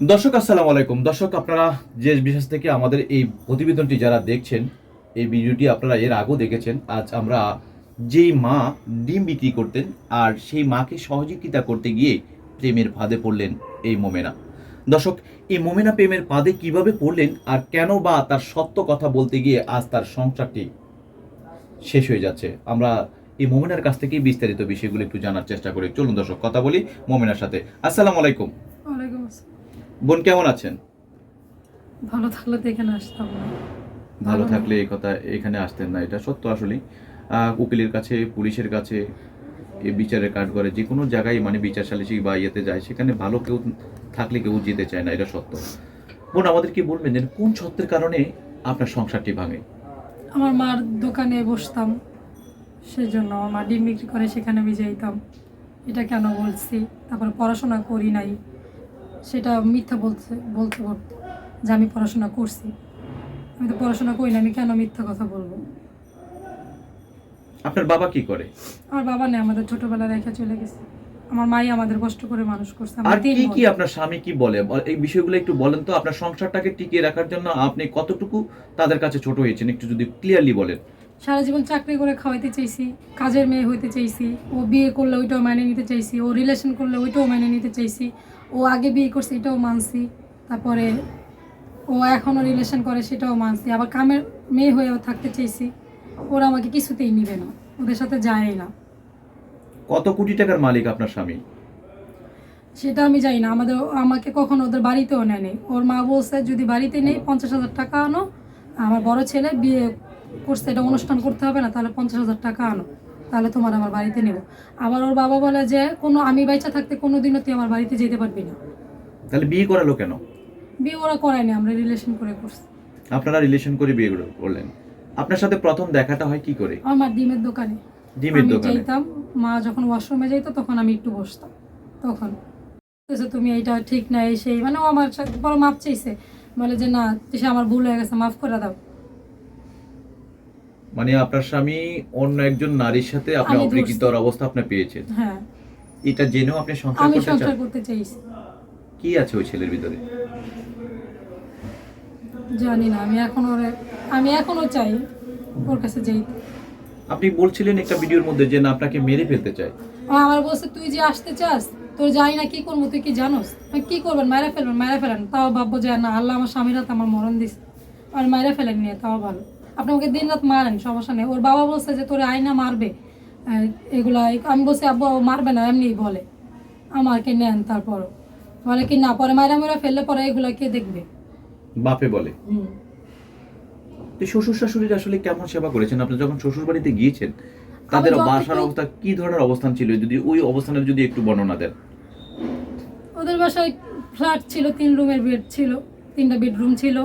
দর্শক, আসসালামু আলাইকুম। দর্শক, আপনারা যে বিশেষ থেকে আমাদের এই প্রতিবেদনটি যারা দেখছেন, এই ভিডিওটি আপনারা এর আগেও দেখেছেন। আজ আমরা যেই মা ডিম বিক্রি করতেন আর সেই মাকে সহযোগিতা করতে গিয়ে প্রেমের ফাঁদে পড়লেন এই মোমেনা। দর্শক, এই মোমেনা প্রেমের ফাঁদে কীভাবে পড়লেন আর কেন বা তার সত্য কথা বলতে গিয়ে আজ তার সংসারটি শেষ হয়ে যাচ্ছে, আমরা এই মোমেনার কাছ থেকেই বিস্তারিত বিষয়গুলো একটু জানার চেষ্টা করি। চলুন দর্শক, কথা বলি মোমেনার সাথে। আসসালামু আলাইকুম। আসসালাম। বোন কেমন আছেন? ভালো থাকলে তো এখানে আসতাম না। ভালো থাকলে এই কথা এখানে আসতেন না এটা সত্য আসলে উকিলের কাছে পুলিশের কাছে এই বিচারের কাঠ করে যে কোনো জায়গায় মানে বিচার সালিসি বা ইয়েতে যায় সেখানে ভালো কেউ থাকলে কেউ যেতে চায় না এটা সত্য। বোন আমাদের কি বলবেন যে কোন সত্যের কারণে আপনার সংসারটি ভাঙে? আমার মার দোকানে বসতাম সেই জন্য আমার মা ডিম বিক্রি করে সেখানে আমি যাইতাম। এটা কেন বলছি? তারপর পড়াশোনা করি নাই। সেটা মিথ্যা বলছে বলতে করতো যে আমি পড়াশোনা করছি। আমি তো পড়াশোনা করি না আমি কেন মিথ্যা কথা বলব? আপনার বাবা কি করে? আমার বাবা নেই আমাদের ছোটবেলা রেখে চলে গেছে। আমার মাই আমাদের কষ্ট করে মানুষ করছে আর কি কি আপনার স্বামী কি বলে? এই বিষয়গুলো একটু বলেন তো আপনার সংসারটাকে টিকিয়ে রাখার জন্য আপনি কতটুকু তাদের কাছে ছোট হয়েছেন? একটু যদি ক্লিয়ারলি বলেন। সারা জীবন চাকরি করে খাওয়াইতে চাইছি কাজের মেয়ে হইতে চাইছি ও বিয়ে করলে ওইটাও মেনে নিতে চাইছি ও রিলেশন করলে ওইটাও মেনে নিতে চাইছি ও আগে বিয়ে করছে এটাও মানছি। তারপরে ও এখনও রিলেশন করে সেটাও মানছি। আবার কামের মেয়ে হয়েও থাকতে চাইছি ওরা আমাকে কিছুতেই নিবে না। ওদের সাথে যায় না। কত কোটি টাকার মালিক আপনার স্বামী? সেটা আমি জানি না। আমাদের আমাকে কখনো ওদের বাড়িতেও নেয়নি। ওর মা বলছে যদি বাড়িতে নেই পঞ্চাশ হাজার টাকা আনো। আমার বড় ছেলে বিয়ে করছে এটা অনুষ্ঠান করতে হবে না তাহলে পঞ্চাশ হাজার টাকা আনো। তাহলে তোমার আমার বাড়িতে নেব। আবার ওর বাবা বলে যে কোনো আমি বাইচা থাকতে কোনো দিনও তুই আমার বাড়িতে যেতে পারবি না। তাহলে বিয়ে করালো কেন? বিয়ে ওরা করায়নি আমরা রিলেশন করে করছি। আপনারা রিলেশন করে বিয়ে করলেন। আপনার সাথে প্রথম দেখাটা হয় কি করে? আমার ডিমের দোকানে। ডিমের দোকানে। যাইতাম মা যখন ওয়াশরুমে যাইতো তখন আমি একটু বসতাম। তখন। তুমি এইটা ঠিক না এই সেই। মানে ও আমার সাথে বড় মাপ চাইছে। বলে যে না সে আমার ভুল হয়ে গেছে মাফ করে দাও। মানে আপনার স্বামী অন্য একজন নারীর সাথে আপনি অপরিচিতর অবস্থা আপনি পেয়েছেন। হ্যাঁ। এটা জেনেও আপনি সংসার আমি করতে সংসার চান? করতে চাইছি। কি আছে ওই ছেলের ভিতরে? জানি না আমি এখন ওর আমি এখনও চাই ওর কাছে যাই। আপনি বলছিলেন একটা ভিডিওর মধ্যে যে না আপনাকে মেরে ফেলতে চাই আমার বলছে তুই যে আসতে চাস তোর জানি না কি করব তুই কি জানোস? কি করবেন মায়েরা ফেলবেন মায়েরা ফেলেন তাও ভাববো যে না আল্লাহ আমার স্বামীরা তো আমার মরণ দিস আর মায়েরা ফেলেন নিয়ে তাও ভালো। আপনি ওকে দিন রাত মারেন সমস্যা নেই। ওর বাবা বলছে যে তোর আয়না মারবে। এগুলা আমি বলছি আব্বু মারবে না এমনি বলে। আমাকে নেন তারপর বলে কি না পরে মায়েরা মেরা ফেললে পরে এগুলা কে দেখবে? বাপে বলে। শ্বশুর শাশুড়ির আসলে কেমন সেবা করেছেন? আপনি যখন শ্বশুর বাড়িতে গিয়েছেন তাদের বাসার অবস্থা কি ধরনের অবস্থান ছিল? যদি ওই অবস্থানের যদি একটু বর্ণনা দেন। ওদের বাসায় ফ্ল্যাট ছিল তিন রুমের বেড ছিল তিনটা বেডরুম ছিল।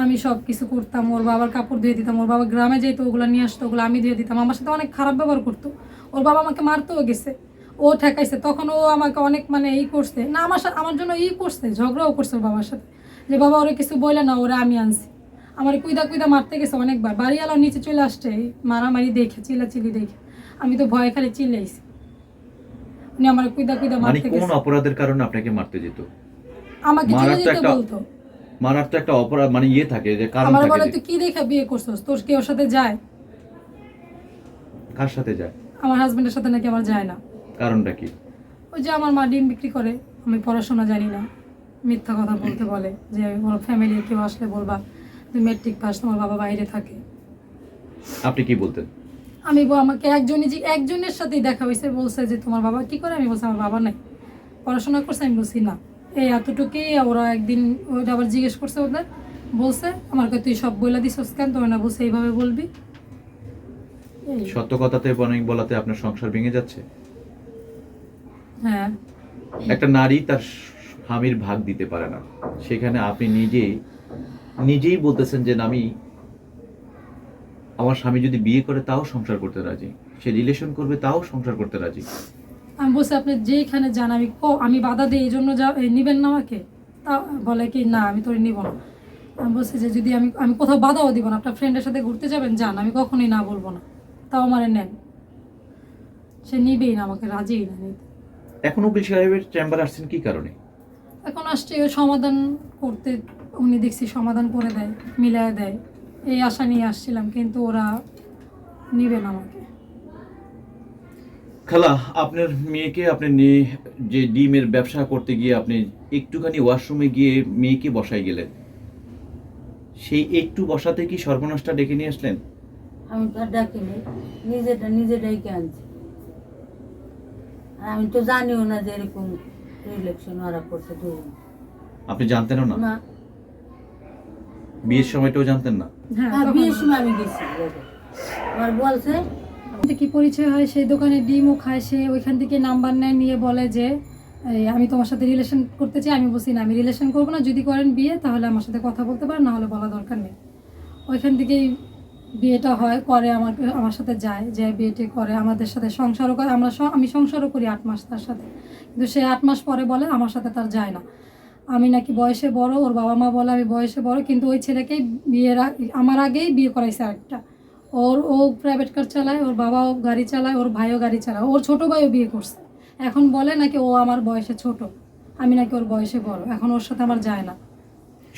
আমি সব কিছু করতাম ওর বাবার কাপড় ধুয়ে দিতাম ওর বাবা গ্রামে যেত ওগুলো নিয়ে আসতো ওগুলো আমি ধুয়ে দিতাম। আমার সাথে অনেক খারাপ ব্যবহার করতো। ওর বাবা আমাকে মারতেও গেছে। ও ঠেকাইছে। তখন ও আমাকে অনেক মানে ই করছে। না আমার সাথে আমার জন্য ই করছে ঝগড়াও করছে ওর বাবার সাথে। যে বাবা ওরা কিছু বলে না ওরা আমি আনছি। আমার কুইদা কুইদা মারতে গেছে অনেকবার। বাড়িওয়ালা নিচে চলে আসছে মারামারি দেখে চিল্লাচিল্লি দেখে। আমি তো ভয়ে খালি চিল্লাইছি। উনি আমার কুইদা কুইদা মানে মারতে কোন গেছে। অপরাধের কারণে আপনাকে মারতে যেত? আমাকে চলে যেতে বলতো। মারার তো একটা অপরাধ মানে ইয়ে থাকে যে কারণ আমার বলে তুই কি দেখে বিয়ে করছস? তোর কি ওর সাথে যায়? কার সাথে যায়? আমার হাজবেন্ডের সাথে নাকি আমার যায় না। কারণটা কি? ওই যে আমার মা ডিম বিক্রি করে আমি পড়াশোনা জানি না। মিথ্যা কথা বলতে বলে যে ওর ফ্যামিলির কেউ আসলে বলবা মেট্রিক পাস তোমার বাবা বাইরে থাকে। আপনি কি বলতেন? আমি বল- আমাকে একজনই যে একজনের সাথেই দেখা হয়েছে বলছে যে তোমার বাবা কি করে? আমি বলছি আমার বাবা নাই। পড়াশোনা করছে? আমি বলছি না। এই এতটুকুই ওরা একদিন ওইটা আবার জিজ্ঞেস করছে ওদের। বলছে আমার কাছে তুই সব বইলা দিস কেন তোর না বলছে এইভাবে বলবি? সত্য কথাতে অনেক বলাতে আপনার সংসার ভেঙে যাচ্ছে? হ্যাঁ। একটা নারী তার স্বামীর ভাগ দিতে পারে না। সেখানে আপনি নিজেই নিজেই বলতেছেন যে আমি আমার স্বামী যদি বিয়ে করে তাও সংসার করতে রাজি। সে রিলেশন করবে তাও সংসার করতে রাজি। আমি বলছি আপনি যেইখানে যান আমি ক- আমি বাধা দিই এই জন্য যা নিবেন না আমাকে? তা বলে কি না আমি তোর নিব না। আমি বলছি যে যদি আমি আমি কোথাও বাধাও দিব না আপনার ফ্রেন্ডের সাথে ঘুরতে যাবেন যান আমি কখনোই না বলব না। তাও আমারে নেন। সে নিবেই না আমাকে রাজিই না নিতে। এখন উকিল সাহেবের চেম্বার আসছেন কি কারণে? এখন আসছে ও সমাধান করতে উনি দেখছি সমাধান করে দেয় মিলায় দেয়। এই আশা নিয়ে আসছিলাম কিন্তু ওরা নিবে না আমাকে। খালা আপনার মেয়েকে আপনি যে ডিমের ব্যবসা করতে গিয়ে আপনি একটুখানি ওয়াশরুমে গিয়ে মেয়েকে বসাই গেলেন সেই একটু বসাতে কি সর্বনাশটা ডেকে নিয়ে আসলেন? আমি তো ডাকিনি নিজেটা নিজে ডেকে আনছি। আর আমি তো জানিও না যে এরকম রিলেকশন ওরা করছে দুজন আপনি জানতেনও না? না। বিয়ের সময়টাও জানতেন না? হ্যাঁ হ্যাঁ বিয়ের সময় আমি গেছি আমার বলছে কি পরিচয় হয়? সেই দোকানে ডিমও খায়, সে ওইখান থেকে নাম্বার নেয়, নিয়ে বলে যে আমি তোমার সাথে রিলেশন করতে চাই, আমি বলছি না, আমি রিলেশন করব না, যদি করেন বিয়ে, তাহলে আমার সাথে কথা বলতে পারেন না হলে বলা দরকার নেই। ওইখান থেকেই বিয়েটা হয়, করে আমার আমার সাথে যায় যে বিয়েটি করে, আমাদের সাথে সংসারও করে, আমরা আমি সংসারও করি আট মাস তার সাথে। কিন্তু সে আট মাস পরে বলে, আমার সাথে তার যায় না। আমি নাকি বয়সে বড়, ওর বাবা মা বলে, আমি বয়সে বড়, কিন্তু ওই ছেলেকেই বিয়ের আমার আগেই বিয়ে করাইছে আরেকটা। ওর ও প্রাইভেট কার চালায় ওর বাবাও গাড়ি চালায় ওর ভাইও গাড়ি চালায়। ওর ছোট ভাইও বিয়ে করছে। এখন বলে নাকি ও আমার বয়সে ছোট। আমি নাকি ওর বয়সে বড়। এখন ওর সাথে আমার যায় না।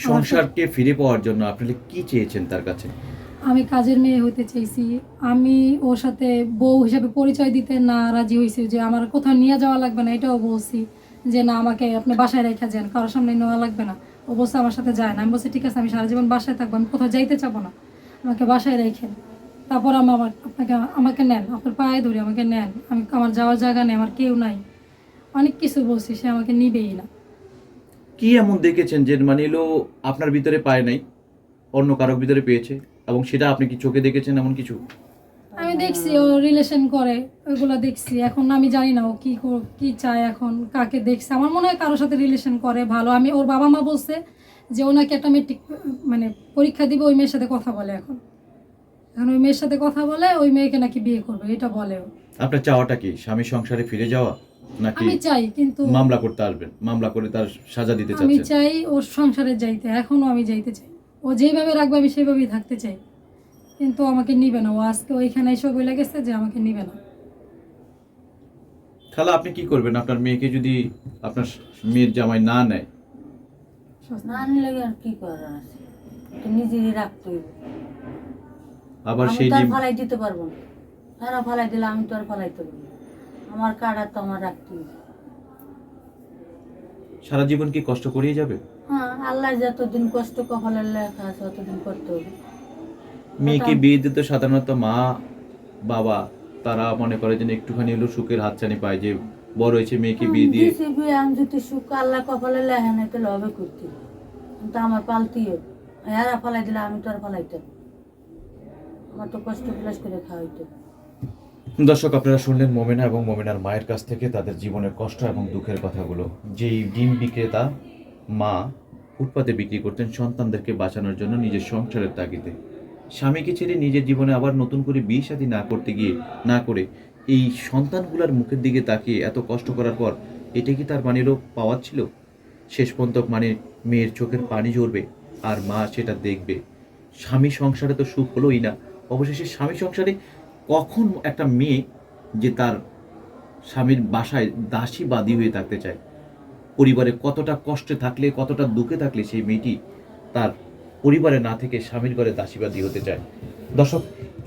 সংসারকে ফিরে পাওয়ার জন্য আপনি কি চেয়েছেন তার কাছে? আমি কাজের মেয়ে হতে চাইছি আমি ওর সাথে বউ হিসাবে পরিচয় দিতে না রাজি হয়েছি যে আমার কোথাও নিয়ে যাওয়া লাগবে না এটাও বলছি যে না আমাকে আপনি বাসায় রেখে যান কারোর সামনে নেওয়া লাগবে না। ও বলছে আমার সাথে যায় না। আমি বলছি ঠিক আছে আমি সারা জীবন বাসায় থাকব আমি কোথাও যাইতে চাবো না। আমাকে বাসায় রেখেন তারপর আমার আপনাকে আমাকে নেন আপনার পায়ে ধরে আমাকে নেন আমি আমার যাওয়ার জায়গা নেই আমার কেউ নাই। অনেক কিছু বলছি সে আমাকে নিবেই না। কি এমন দেখেছেন যে মানে এলো আপনার ভিতরে পায় নাই অন্য কারোর ভিতরে পেয়েছে এবং সেটা আপনি কি চোখে দেখেছেন এমন কিছু? আমি দেখছি ও রিলেশন করে ওইগুলো দেখছি। এখন আমি জানি না ও কি কি চায় এখন কাকে দেখছে। আমার মনে হয় কারোর সাথে রিলেশন করে ভালো। আমি ওর বাবা মা বলছে যে ওনাকে নাকি একটা মেট্রিক মানে পরীক্ষা দিবে ওই মেয়ের সাথে কথা বলে এখন। এখন ওই মেয়ের সাথে কথা বলে ওই মেয়েকে নাকি বিয়ে করবে এটা বলে ও আপনার চাওয়াটা কি? স্বামী সংসারে ফিরে যাওয়া নাকি আমি চাই কিন্তু মামলা করতে আসবেন? মামলা করে তার সাজা দিতে আমি চাই ওর সংসারে যাইতে এখনও আমি যাইতে চাই। ও যেভাবে রাখবে আমি সেভাবেই থাকতে চাই। কিন্তু আমাকে নিবে না ও আজকে ওইখানে এসে বলে গেছে যে আমাকে নিবে না। খালা আপনি কি করবেন? আপনার মেয়েকে যদি আপনার মেয়ের জামাই না নেয়? না নিলে আর কি করার আছে? নিজেরই রাখতে হইব। আবার সেই ডিম ফালাই দিতে পারব না। তারা ফালাই দিলে আমি তো আর ফালাইতে পারব না। আমার কার্ড তো আমার রাখতে সারা জীবন কি কষ্ট করিয়ে যাবে? হ্যাঁ আল্লাহ যতদিন কষ্ট কপালের লেখা আছে ততদিন করতে হবে। মেয়েকে ওটা- বিয়ে দিতে সাধারণত মা বাবা তারা মনে করে যে একটুখানি হলো সুখের হাতছানি পায় যে বড় হয়েছে মেয়েকে বিয়ে দিয়ে। বিয়ে আমি যদি সুখ আল্লাহ কপালে লেখা নাই তাহলে হবে করতে কিন্তু আমার পালতেই হবে এরা ফালাই দিলে আমি তো আর ফালাইতে হবে। আমার তো কষ্ট প্লাস করে। দর্শক, আপনারা শুনলেন মোমেনা এবং মোমেনার মায়ের কাছ থেকে তাদের জীবনের কষ্ট এবং দুঃখের কথাগুলো যেই ডিম বিক্রেতা মা ফুটপাতে বিক্রি করতেন সন্তানদেরকে বাঁচানোর জন্য নিজের সংসারের তাগিদে স্বামীকে ছেড়ে নিজের জীবনে আবার নতুন করে বিয়ে শাদী না করতে গিয়ে, না করে এই সন্তানগুলোর মুখের দিকে তাকিয়ে এত কষ্ট করার পর এটা কি তার মানেরও পাওয়ার ছিল শেষ পর্যন্ত মানে মেয়ের চোখের পানি ঝরবে আর মা সেটা দেখবে স্বামী সংসারে তো সুখ হলোই না অবশেষে স্বামী সংসারে কখন একটা মেয়ে যে তার স্বামীর বাসায় দাসী বাদী হয়ে থাকতে চায়, পরিবারে কতটা কষ্টে থাকলে, কতটা দুঃখে থাকলে সেই মেয়েটি তার পরিবারে না থেকে স্বামীর ঘরে দাসীবাদী হতে চায়। দর্শক,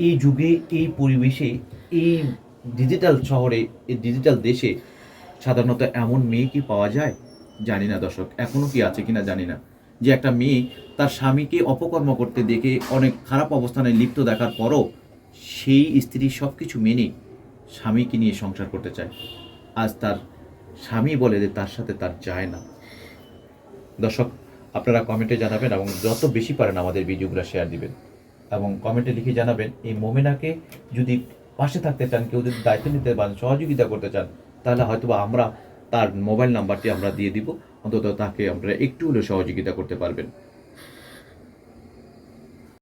এই যুগে, এই পরিবেশে, এই ডিজিটাল শহরে, এই ডিজিটাল দেশে সাধারণত এমন মেয়ে কি পাওয়া যায়? জানি না দর্শক এখনও কি আছে কিনা জানি না। যে একটা মেয়ে তার স্বামীকে অপকর্ম করতে দেখে অনেক খারাপ অবস্থানে লিপ্ত দেখার পরও সেই স্ত্রী সব কিছু মেনে স্বামীকে নিয়ে সংসার করতে চায়। আজ তার স্বামী বলে যে তার সাথে তার যায় না। দর্শক, আপনারা কমেন্টে জানাবেন এবং যত বেশি পারেন আমাদের ভিডিওগুলো শেয়ার দিবেন এবং কমেন্টে লিখে জানাবেন, এই মোমেনাকে যদি পাশে থাকতে চান, কেউ যদি দায়িত্ব নিতে পারেন সহযোগিতা করতে চান, তাহলে হয়তোবা আমরা তার মোবাইল নাম্বারটি আমরা দিয়ে দিব। অন্তত তাকে আমরা একটু হলেও সহযোগিতা করতে পারবেন।